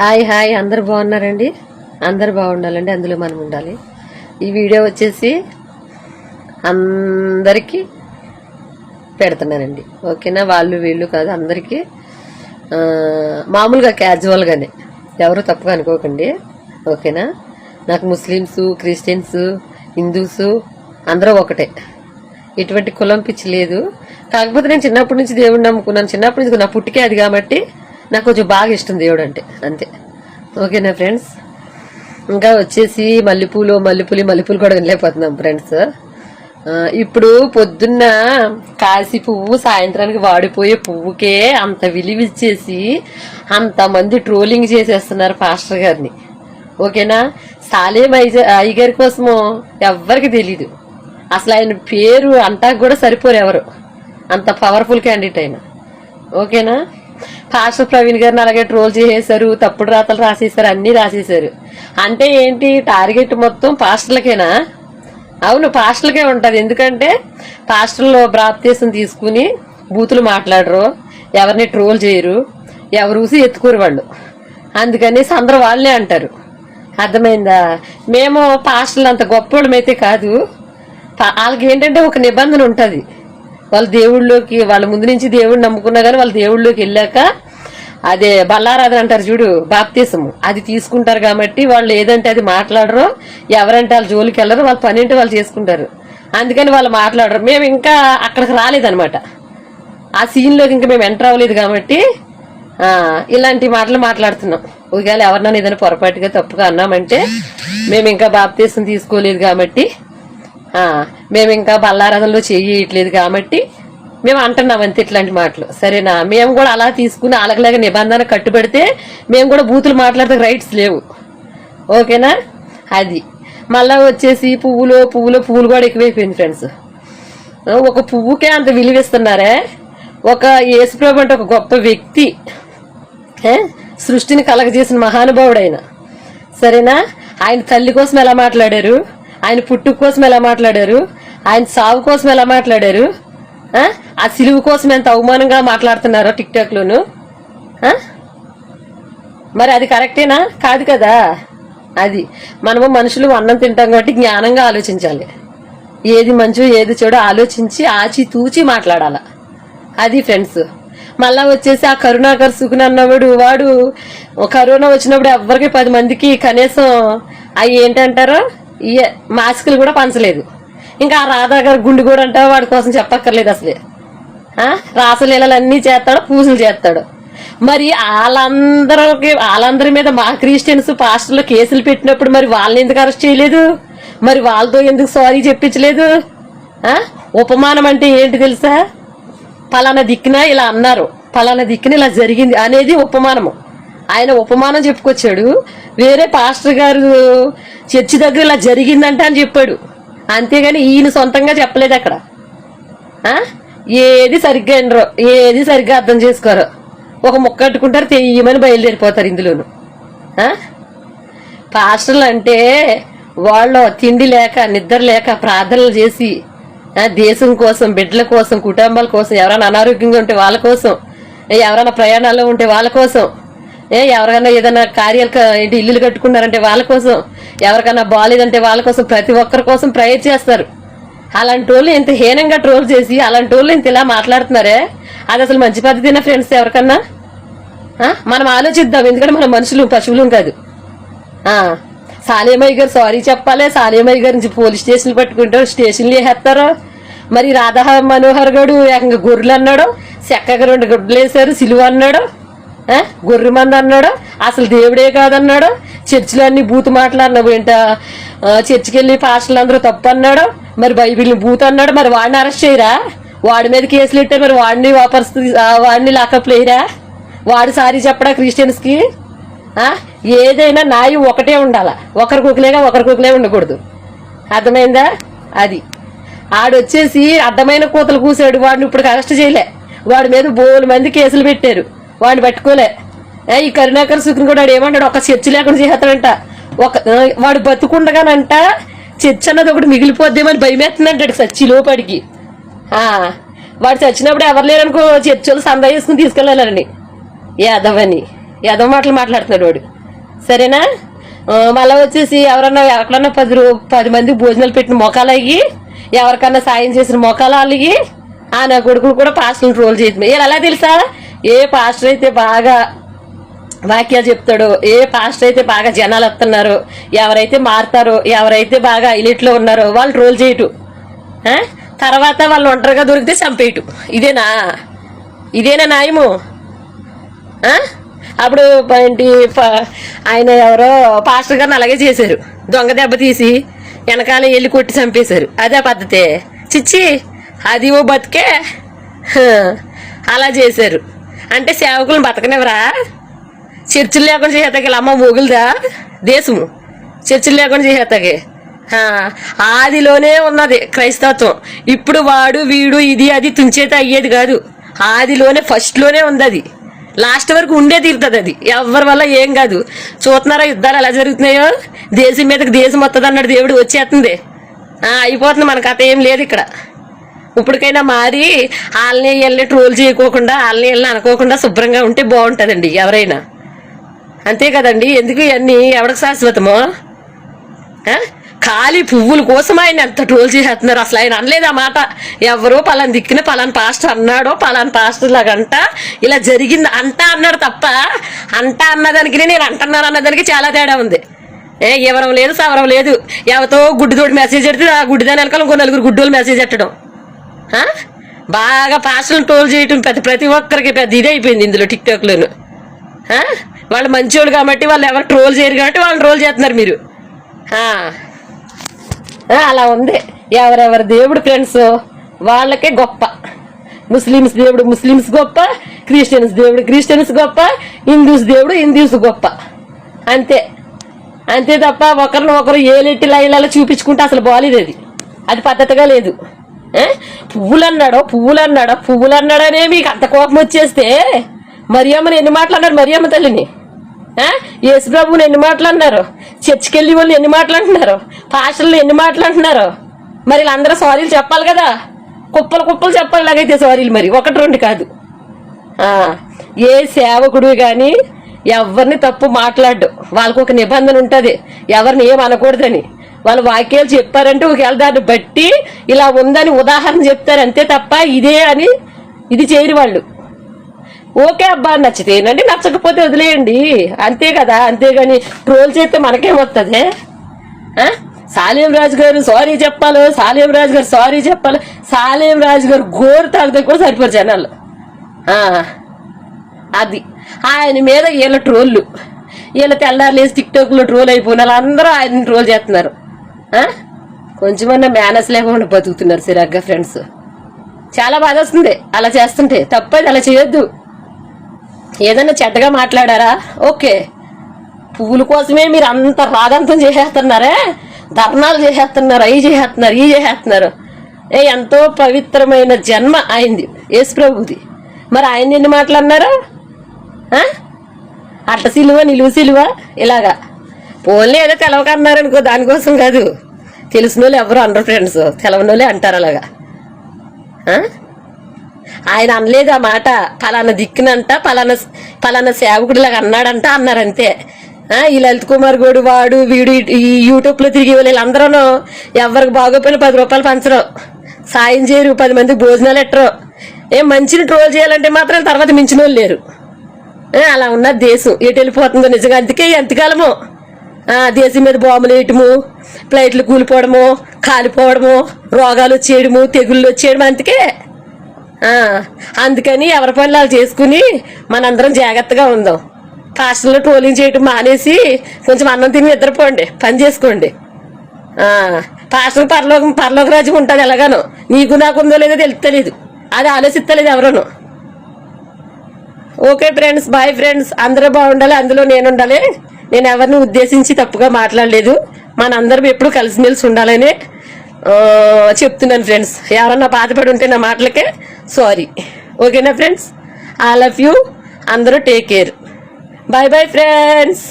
Hi hi అందరు బాగున్నారండి? అందరు బాగుండాలండి అందులో మనం ఉండాలి. ఈ వీడియో వచ్చేసి అందరికీ పెడుతున్నానండి. ఓకేనా? వాళ్ళు వీళ్ళు కాదు అందరికీ మామూలుగా క్యాజువల్గానే ఎవరు తప్పుగా అనుకోకండి. ఓకేనా? నాకు ముస్లిమ్స్ క్రిస్టియన్స్ హిందూస్ అందరూ ఒకటే. ఎటువంటి కులం పిచ్చి లేదు. కాకపోతే నేను చిన్నప్పటి నుంచి దేవుడిని నమ్ముకున్నాను. చిన్నప్పటి నుంచి నా పుట్టికే అది కాబట్టి నాకు కొంచెం బాగా ఇష్టం దేవుడు అంటే అంతే. ఓకేనా ఫ్రెండ్స్? ఇంకా వచ్చేసి మల్లెపూలు మల్లెపూలు మల్లెపూలు కూడా వెళ్ళిపోతున్నాం ఫ్రెండ్స్. ఇప్పుడు పొద్దున్న కాసి పువ్వు సాయంత్రానికి వాడిపోయే పువ్వుకే అంత విలువిచ్చేసి అంతమంది ట్రోలింగ్ చేసేస్తున్నారు పాస్టర్ గారిని. ఓకేనా? సాలేం ఐజ అయ్యగారి కోసము ఎవ్వరికి తెలీదు. అసలు ఆయన పేరు అంతా కూడా సరిపోరు ఎవరు. అంత పవర్ఫుల్ క్యాండిడేట్ ఆయన. ఓకేనా? పాస్టర్ ప్రవీణ్ గారిని అలాగే ట్రోల్ చేసేసారు తప్పుడు రాతలు రాసేసారు అన్ని రాసేసారు అంటే ఏంటి టార్గెట్ మొత్తం పాస్టర్లకేనా? అవును పాస్టర్లకే ఉంటుంది. ఎందుకంటే పాస్టర్లో బ్రాప్తీసం తీసుకుని బూతులు మాట్లాడరు ఎవరిని ట్రోల్ చేయరు ఎవరు ఊసి ఎత్తుకోరు వాళ్ళు. అందుకనేసి సందరు వాళ్ళే అంటారు. అర్థమైందా? మేము పాస్టర్లు అంత గొప్పవాళ్ళమైతే కాదు వాళ్ళకి ఏంటంటే ఒక నిబంధన ఉంటుంది. వాళ్ళు దేవుళ్ళలోకి వాళ్ళ ముందు నుంచి దేవుడిని నమ్ముకున్నా కానీ వాళ్ళు దేవుళ్ళలోకి వెళ్ళాక అదే బల్లారాధన అంటారు చూడు బాప్తీసము. అది తీసుకుంటారు కాబట్టి వాళ్ళు ఏదంటే అది మాట్లాడరు. ఎవరంటే వాళ్ళ జోలికి వెళ్ళరు వాళ్ళ పని వాళ్ళు చేసుకుంటారు. అందుకని వాళ్ళు మాట్లాడరు. మేము ఇంకా అక్కడికి రాలేదనమాట ఆ సీన్లోకి ఇంకా మేము ఎంటర్ అవ్వలేదు కాబట్టి ఇలాంటి మాటలు మాట్లాడుతున్నాం. ఒకవేళ ఎవరినైనా ఏదైనా పొరపాటుగా తప్పుగా అన్నామంటే మేము ఇంకా బాప్తీసం తీసుకోలేదు కాబట్టి మేము ఇంకా బల్లారాధనలో చేయట్లేదు కాబట్టి మేము అంటున్నాం అంతే ఇట్లాంటి మాటలు. సరేనా? మేము కూడా అలా తీసుకుని అలాగలాగా నిబంధన కట్టుబడితే మేము కూడా బూతులు మాట్లాడితే రైట్స్ లేవు. ఓకేనా? అది. మళ్ళా వచ్చేసి పువ్వులు పువ్వులు పువ్వులు కూడా ఎక్కువైపోయింది ఫ్రెండ్స్ ఒక పువ్వుకే అంత విలువిస్తున్నారే? ఒక యేసుప్రభు అంటే ఒక గొప్ప వ్యక్తి. సృష్టిని కలగజేసిన మహానుభావుడు ఆయన సరేనా? ఆయన తల్లి కోసం ఎలా మాట్లాడారు? ఆయన పుట్టుక కోసం ఎలా మాట్లాడారు? ఆయన సావు కోసం ఎలా మాట్లాడారు? ఆ? సిలువు కోసం ఎంత అవమానంగా మాట్లాడుతున్నారో టిక్ టాక్ లోను మరి అది కరెక్టేనా? కాదు కదా. అది మనము మనుషులు అన్నం తింటాం కాబట్టి జ్ఞానంగా ఆలోచించాలి. ఏది మంచో ఏది చెడో ఆలోచించి ఆచి తూచి మాట్లాడాల. అది ఫ్రెండ్స్. మళ్ళా వచ్చేసి ఆ కరుణాకర్ సుకున్ అన్నవాడు వాడు కరోనా వచ్చినప్పుడు ఎవ్వరికి పది మందికి కనీసం అవి ఏంటంటారో? మాస్కులు కూడా పంచలేదు. ఇంకా ఆ రాధా గారు గుండు కూడా అంటే వాడి కోసం చెప్పక్కర్లేదు అసలే. ఆ? రాసలీలలన్నీ చేస్తాడు పూజలు చేస్తాడు. మరి వాళ్ళందరికి వాళ్ళందరి మీద మా క్రిస్టియన్స్ పాస్టర్లు కేసులు పెట్టినప్పుడు మరి వాళ్ళని ఎందుకు అరెస్ట్ చేయలేదు? మరి వాళ్ళతో ఎందుకు సారీ చెప్పించలేదు? ఉపమానం అంటే ఏంటి తెలుసా? పలానా దిక్కున ఇలా అన్నారు పలానా దిక్కున ఇలా జరిగింది అనేది ఉపమానము. ఆయన ఉపమానం చెప్పుకొచ్చాడు. వేరే పాస్టర్ గారు చర్చి దగ్గర ఇలా జరిగిందంట అని చెప్పాడు. అంతేగాని ఈయన సొంతంగా చెప్పలేదు అక్కడ. ఏది సరిగ్గా వినరు ఏది సరిగ్గా అర్థం చేసుకోరు. ఒక ముక్క కట్టుకుంటారు తెయ్యమని బయలుదేరిపోతారు ఇందులోను. పాస్టర్లు అంటే వాళ్ళు తిండి లేక నిద్ర లేక ప్రార్థనలు చేసి దేశం కోసం బిడ్డల కోసం కుటుంబాల కోసం ఎవరైనా అనారోగ్యంగా ఉంటే వాళ్ళ కోసం ఎవరైనా ప్రయాణాల్లో ఉంటే వాళ్ళ కోసం ఏ ఎవరికైనా ఏదైనా కార్యాలు ఏంటి ఇల్లులు కట్టుకున్నారంటే వాళ్ళ కోసం ఎవరికైనా బాగాలేదంటే వాళ్ళ కోసం ప్రతి ఒక్కరి కోసం ప్రేయర్ చేస్తారు. అలాంటి వాళ్ళు ఇంత హీనంగా ట్రోల్ చేసి అలాంటి వాళ్ళు ఇంత ఇలా మాట్లాడుతున్నారే? అది అసలు మంచి పద్ధతినా ఫ్రెండ్స్ ఎవరికన్నా? మనం ఆలోచిద్దాం ఎందుకంటే మనం మనుషులు పశువులు కాదు. సాలేమయ్య గారు సారీ చెప్పాలి సాలేమయ్య గారి నుంచి పోలీస్ స్టేషన్లు పట్టుకుంటారు స్టేషన్లు వేసేస్తారు. మరి రాధా మనోహర్ గడు ఏకంగా గొర్రెలు అన్నాడు చెక్కగా రెండు గుడ్లు వేశారు సిలువ అన్నాడు. గొర్రె మంది అన్నాడు? అసలు దేవుడే కాదన్నాడు? చర్చిలో అన్ని బూతు మాట్లాడినావు ఏంట? చర్చికి వెళ్ళి పాస్టర్లు అందరూ తప్పు అన్నాడు? మరి బైబిల్ని బూత్ అన్నాడు? మరి వాడిని అరెస్ట్ చేయరా? వాడి మీద కేసులు పెట్టారు మరి వాడిని వాపర్స్ వాడిని లాకప్ లేరా వాడు సారీ చెప్పడా క్రిస్టియన్స్కి ఏదైనా నాయి ఒకటే ఉండాల? ఒకరి కుక్కలేగా ఒకరి కుక్కలే ఉండకూడదు. అర్థమైందా? అది. ఆడొచ్చేసి అర్థమైన కూతలు కూసాడు వాడిని ఇప్పుడు అరెస్ట్ చేయలే. వాడి మీద బోలు మంది కేసులు పెట్టారు. వాడిని పట్టుకోలే. ఏ, ఈ కరుణాకర్ సుఖన్ కూడా వాడు ఏమంటాడు? ఒక చర్చి లేకుండా చేస్తాడంట ఒక వాడు బతుకుండగానంట చర్చ్ అన్నది ఒకటి మిగిలిపోద్దేమని భయమేస్తుందంటాడు సచ్చి లోపడికి. వాడు చచ్చినప్పుడు ఎవరు లేరనుకో చర్చలు సందా చేసుకుని తీసుకెళ్ళాలని. యాదవని. యాదవ మాటలు మాట్లాడుతున్నాడు వాడు. సరేనా? మళ్ళీ వచ్చేసి ఎవరన్నా ఎక్కడన్నా పది రూ పది మందికి భోజనాలు పెట్టిన మొఖాలు అయ్యి ఎవరికన్నా సాయం చేసిన మొఖాలు అలిగి ఆ నా కొడుకులు కూడా పాస్టర్ని రోల్ చేసింది ఇలా ఎలా తెలుసా? ఏ పాస్టర్ అయితే బాగా వాక్యాలు చెప్తాడో ఏ పాస్టర్ అయితే బాగా జనాలు వస్తున్నారు ఎవరైతే మారుతారో ఎవరైతే బాగా ఇలిట్లో ఉన్నారో వాళ్ళు రోల్ చేయటం. తర్వాత వాళ్ళు ఒంటరిగా దొరికితే చంపేయటం. ఇదేనా? ఇదేనా న్యాయము? అప్పుడు ఏంటి ప- ఆయన ఎవరో పాస్టర్ గారిని అలాగే చేశారు. దొంగ దెబ్బ తీసి వెనకాల వెళ్ళి కొట్టి చంపేశారు. అదే పద్ధతే? చిచ్చి అది ఓ బతికే అలా చేశారు. అంటే సేవకులను బతకనివరా చర్చిలు లేకుండా చేసేతాకి అమ్మ మొగులుదా దేశము. చర్చిలు లేకుండా చేసేతాకి ఆదిలోనే ఉన్నది క్రైస్తవత్వం. ఇప్పుడు వాడు వీడు ఇది అది తుంచేత అయ్యేది కాదు. ఆదిలోనే ఫస్ట్లోనే ఉంది అది లాస్ట్ వరకు ఉండే తీరుతుంది అది. ఎవరి వల్ల ఏం కాదు. చూస్తున్నారా యుద్ధాలు ఎలా జరుగుతున్నాయో? దేశం మీదకి దేశం వస్తుంది అన్నాడు దేవుడు వచ్చేస్తుంది అయిపోతుంది మన కథ ఏం లేదు ఇక్కడ. ఇప్పటికైనా మారి వాళ్ళని వెళ్ళి ట్రోల్ చేయకోకుండా వాళ్ళని వీళ్ళని అనుకోకుండా శుభ్రంగా ఉంటే బాగుంటుందండి ఎవరైనా. అంతే కదండి ఎందుకు ఇవన్నీ? ఎవరికి శాశ్వతమో? ఖాళీ పువ్వుల కోసం ఆయన ఎంత ట్రోల్ చేసేస్తున్నారు? అసలు ఆయన అనలేదు ఆ మాట? ఎవరో పలాన్ దిక్కున పలాన్ పాస్టర్ అన్నాడో పలాన్ పాస్టర్ లాగంట ఇలా జరిగింది అంట అన్నాడు తప్ప అంట అన్నదానికి నేను అంటున్నాను అన్నదానికి చాలా తేడా ఉంది. ఏ ఎవరం లేదు సవరం లేదు. ఎవరితో గుడ్డుతోటి మెసేజ్ పెడితే ఆ గుడ్డిదాని వెనకాల ఇంకో నలుగురు గుడ్డోళ్ళు మెసేజ్ పెట్టడం. బాగా పాస్టర్లు ట్రోల్ చేయటం పెద్ద ప్రతి ఒక్కరికి పెద్ద ఇది అయిపోయింది ఇందులో టిక్టాక్లోను. ఆ? వాళ్ళు కాబట్టి వాళ్ళు ఎవరు ట్రోల్ చేయరు కాబట్టి వాళ్ళు ట్రోల్ చేస్తున్నారు మీరు. అలా ఉంది. ఎవరెవరి దేవుడు ఫ్రెండ్స్ వాళ్ళకే గొప్ప. ముస్లిమ్స్ దేవుడు ముస్లిమ్స్ గొప్ప క్రిస్టియన్స్ దేవుడు క్రిస్టియన్స్ గొప్ప హిందూస్ దేవుడు హిందూస్ గొప్ప. అంతే. అంతే తప్ప ఒకరిని ఒకరు ఏలెట్టి లైన్లలో చూపించుకుంటే అసలు బాగాలేదు అది. అది పద్ధతిగా లేదు. పువ్వులు అన్నాడో పువ్వులు అన్నాడో పువ్వులు అన్నాడనే మీకు అంత కోపం వచ్చేస్తే మరియమ్మని ఎన్ని మాటలు అన్నారు మరియమ్మ తల్లిని? యేసుప్రభుని ఎన్ని మాటలు అన్నారు చర్చికి వెళ్ళి వాళ్ళు ఎన్ని మాటలు అంటున్నారు పాస్టర్లు ఎన్ని మాటలు అంటున్నారు మరి వీళ్ళందరూ సారీలు చెప్పాలి కదా? కుప్పలు కుప్పలు చెప్పాలి ఇలాగైతే సారీలు మరి. ఒకటి రెండు కాదు. ఏ సేవకుడు కానీ ఎవరిని తప్పు మాట్లాడు వాళ్ళకు ఒక నిబంధన ఉంటుంది. ఎవరిని ఏం అనకూడదని వాళ్ళు వాక్యాలు చెప్పారంటే ఒకవేళ దాన్ని బట్టి ఇలా ఉందని ఉదాహరణ చెప్తారు అంతే తప్ప ఇదే అని ఇది చేయరు వాళ్ళు. ఓకే అబ్బా నచ్చితే ఏంటంటే నచ్చకపోతే వదిలేయండి. అంతే కదా అంతేగాని ట్రోల్ చేస్తే మనకేమొస్తుంది సాలేం రాజు గారు సారీ చెప్పాలి సాలేం రాజు గారు సారీ చెప్పాలి సాలేం రాజు గారు గోరు తాగితే కూడా సరిపోరు జనాలు. అది. ఆయన మీద వీళ్ళ ట్రోళ్ళు. వీళ్ళ తెల్లారులేసి టిక్ టాక్లో ట్రోల్ అయిపోయిన వాళ్ళందరూ ఆయన ట్రోల్ చేస్తున్నారు. కొంచెమన్నా మేనస్ లేకుండా బతుకుతున్నారు సిరాగ్గా ఫ్రెండ్స్ చాలా బాధ వస్తుంది. అలా చేస్తుంటే తప్పది అలా చేయొద్దు. ఏదైనా చెడ్డగా మాట్లాడారా? ఓకే. పువ్వుల కోసమే మీరు అంత రాగంతం చేసేస్తున్నారే? ధర్నాలు చేసేస్తున్నారు అవి చేసేస్తున్నారు ఇవి చేసేస్తున్నారు. ఏ ఎంతో పవిత్రమైన జన్మ అయింది యేసు ప్రభుది మరి ఆయన ఎన్ని మాటలు అన్నారు? అట్ట సిలువ నిలువ సిలువ ఇలాగా. ఓన్లీ ఏదో తెలవకన్నారనుకో దానికోసం కాదు. తెలిసిన వాళ్ళు ఎవరు అనరు ఫ్రెండ్స్ తెలవని వాళ్ళే అంటారు అలాగా. ఆయన అనలేదు ఆ మాట. పలానా దిక్కునంట పలానా పలానా సేవకుడిలాగా అన్నాడంట అన్నారంతే. అంతే ఈ లలిత్ కుమార్ గోడు వాడు వీడు ఈ యూట్యూబ్లో తిరిగి వీళ్ళందరూ ఎవరికి బాగోపోయినా పది రూపాయలు పంచరు. సాయం చేయరు పది మందికి భోజనాలు ఎట్టరు ఏం మంచిని ట్రోల్ చేయాలంటే మాత్రం తర్వాత మించిన వాళ్ళు లేరు అలా ఉన్న దేశం. ఎటు వెళ్ళిపోతుందో నిజంగా. అందుకే ఎంతకాలమో దేశం మీద బాంబులు వేయటము ప్లైట్లు కూలిపోవడము కాలిపోవడము రోగాలు వచ్చేయడము తెగుళ్ళు వచ్చేయడం అందుకే అందుకని ఎవరి పనులు వాళ్ళు చేసుకుని మనందరం జాగ్రత్తగా ఉందాం. కాస్టల్లో ట్రోలింగ్ చేయటం మానేసి కొంచెం అన్నం తిని నిద్రపోండి పని చేసుకోండి. ఆ, పాస్టర్ పరలోకం పరలోక రాజ్యం ఉంటుంది ఎలాగానో. నీకు నాకు ఉందో లేదో తెలుస్తలేదు అది ఆలోచిస్తలేదు ఎవరను. ఓకే ఫ్రెండ్స్ బాయ్ ఫ్రెండ్స్ అందరూ బాగుండాలి అందులో నేను ఉండాలి. నేను ఎవరిని ఉద్దేశించి తప్పుగా మాట్లాడలేదు. మనందరం ఎప్పుడు కలిసిమెలిసి ఉండాలని చెప్తున్నాను ఫ్రెండ్స్. ఎవరన్నా బాధపడి ఉంటే నా మాటలకే సారీ. ఓకేనా ఫ్రెండ్స్? ఐ లవ్ యూ అందరూ take care bye bye friends